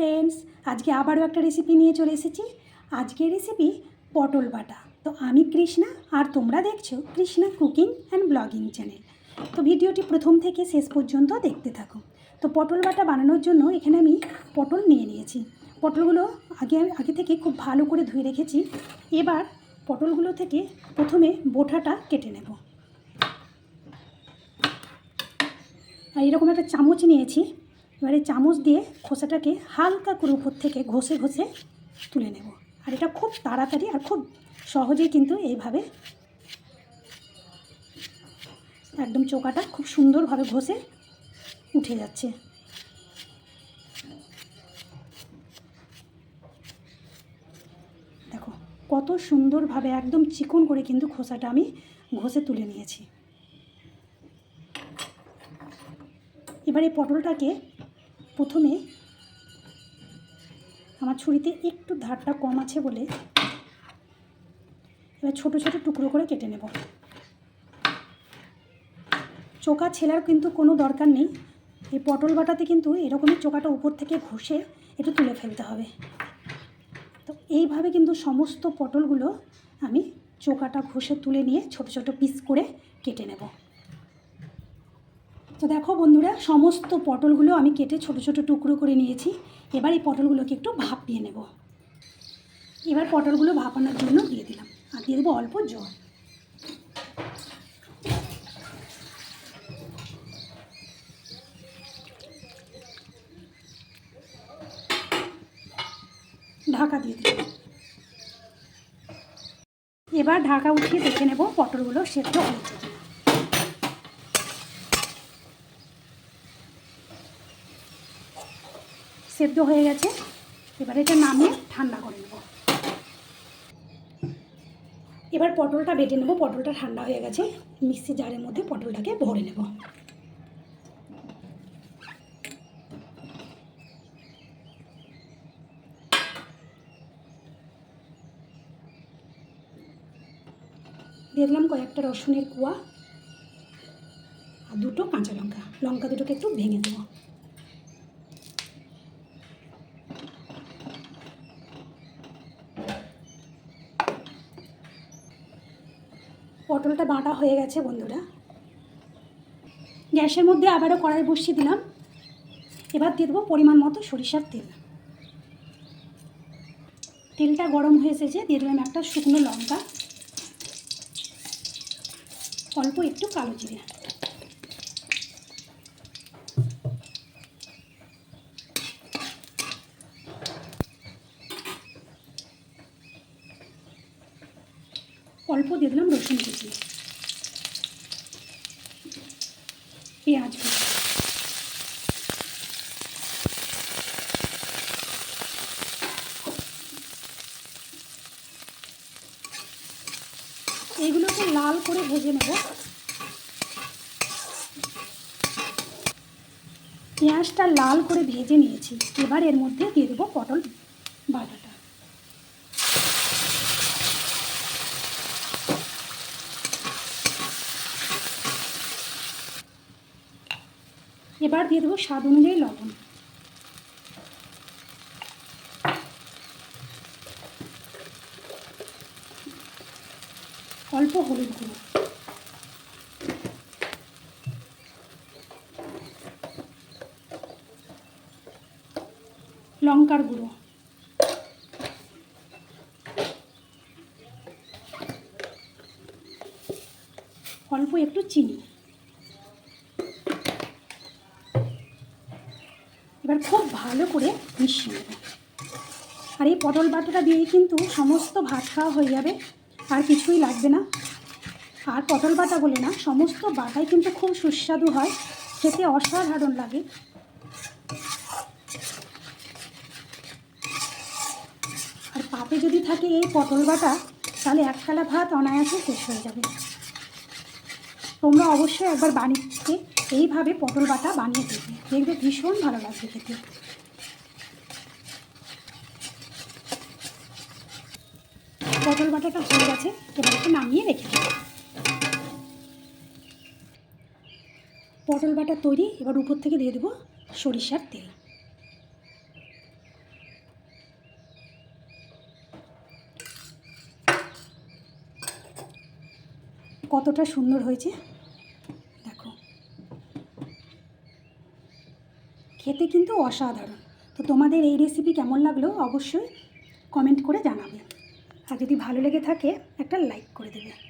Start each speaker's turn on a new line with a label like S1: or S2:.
S1: Friends আজকে আবারও একটা রেসিপি নিয়ে চলে এসেছি। আজকের রেসিপি পটল বাটা। তো আমি কৃষ্ণা, আর তোমরা দেখছ Krishna cooking and blogging channel তো ভিডিওটি প্রথম থেকে শেষ পর্যন্ত দেখতে থাকো। তো পটল বাটা বানানোর জন্য এখানে আমি পটল নিয়ে নিয়েছি। পটলগুলো আগে আগে থেকে খুব ভালো করে ধুয়ে রেখেছি। এবার পটলগুলো থেকে প্রথমে বোঠাটা কেটে নেব। আর এরকম একটা চামচ নিয়েছি। এবারে চামচ দিয়ে খোসাটাকে হালকা করে উপর থেকে ঘষে ঘষে তুলে নেব। আর এটা খুব তাড়াতাড়ি আর খুব সহজেই কিন্তু এইভাবে একদম চোকাটা খুব সুন্দরভাবে ঘষে উঠে যাচ্ছে। দেখো, কত সুন্দরভাবে একদম চিকন করে কিন্তু খোসাটা আমি ঘষে তুলে নিয়েছি। এবার এই পটলটাকে প্রথমে আমার ছুরিতে একটু ধারটা কম আছে বলে এবার ছোট ছোট টুকরো করে কেটে নেব। চোকা ছেলার কিন্তু কোনো দরকার নেই। এই পটল বাটাতে কিন্তু এরকমই চোকাটা উপর থেকে ঘষে একটু তুলে ফেলতে হবে। তো এইভাবে কিন্তু সমস্ত পটলগুলো আমি চোকাটা ঘষে তুলে নিয়ে ছোট ছোট পিস করে কেটে নেব। তো দেখো বন্ধুরা, সমস্ত পটলগুলো আমি কেটে ছোট ছোট টুকরো করে নিয়েছি। এবার এই পটলগুলোকে একটু ভাপিয়ে নেব। এবার পটলগুলো ভাপানোর জন্য দিয়ে দিলাম। আর দিয়ে দেবো অল্প জল। ঢাকা দিয়ে দিলাম। এবার ঢাকা উঠিয়ে দেখে নেব পটলগুলো সেদ্ধ হয়েছে সেদ্ধ হয়ে গেছে। এবার এটা নামিয়ে ঠান্ডা করে নেব। এবার পটলটা বেটে নেব। পটলটা ঠান্ডা হয়ে গেছে। মিক্সি জারের মধ্যে পটলটাকে ভরে নেব। দেখলাম কয়েকটা রসুনের কুয়া আর দুটো কাঁচা লঙ্কা। লঙ্কা দুটোকে একটু ভেঙে দেবো পটলটা বাটা হয়ে গেছে, বন্ধুরা। গ্যাসের মধ্যে আবারও কড়াই বসিয়ে দিলাম। এবার দিয়ে দেবো পরিমাণ মতো সরিষার তেল। তেলটা গরম হয়ে এসেছে, দিয়ে দিলাম একটা শুকনো লঙ্কা, অল্প একটু কালো জিরে। অল্প দিয়ে দিলাম রসুন কুচি। পেঁয়াজ এইগুলোকে লাল করে ভেজে নেব। পেঁয়াজটা লাল করে ভেজে নিয়েছি। এবার এর মধ্যে দিয়ে দেবো পটল বাটাটা। এবার দিয়ে দেবো স্বাদ অনুযায়ী লবণ। অল্প হলুদ গুঁড়ো। লঙ্কার গুঁড়ো। অল্প একটু চিনি এবার খুব ভালো করে মিশিয়ে নেব। আর এই পটল বাটাটা দিয়েই কিন্তু সমস্ত ভাত খাওয়া হয়ে যাবে, আর কিছুই লাগবে না। আর পটল বাটা বলে না, সমস্ত বাটাই কিন্তু খুব সুস্বাদু হয়, খেতে অসাধারণ লাগে। আর পাতে যদি থাকে এই পটল বাটা, তাহলে এক থালা ভাত অনায়াসে শেষ হয়ে যাবে। তোমরা অবশ্যই একবার বানিয়ে এইভাবে পটল বাটা বানিয়ে দেবে দেখবে ভীষণ ভালো লাগছে খেতে। পটল বাটাটা হয়ে গেছে, এবার একটু নামিয়ে রেখে দেব। পটল বাটা তৈরি, এবার উপর থেকে দিয়ে দেবো সরিষার তেল। কতটা সুন্দর হয়েছে। খেতে কিন্তু অসাধারণ। তো তোমাদের এই রেসিপি কেমন লাগল অবশ্যই কমেন্ট করে জানাবে। আর যদি ভালো লেগে থাকে একটা লাইক করে দেবে।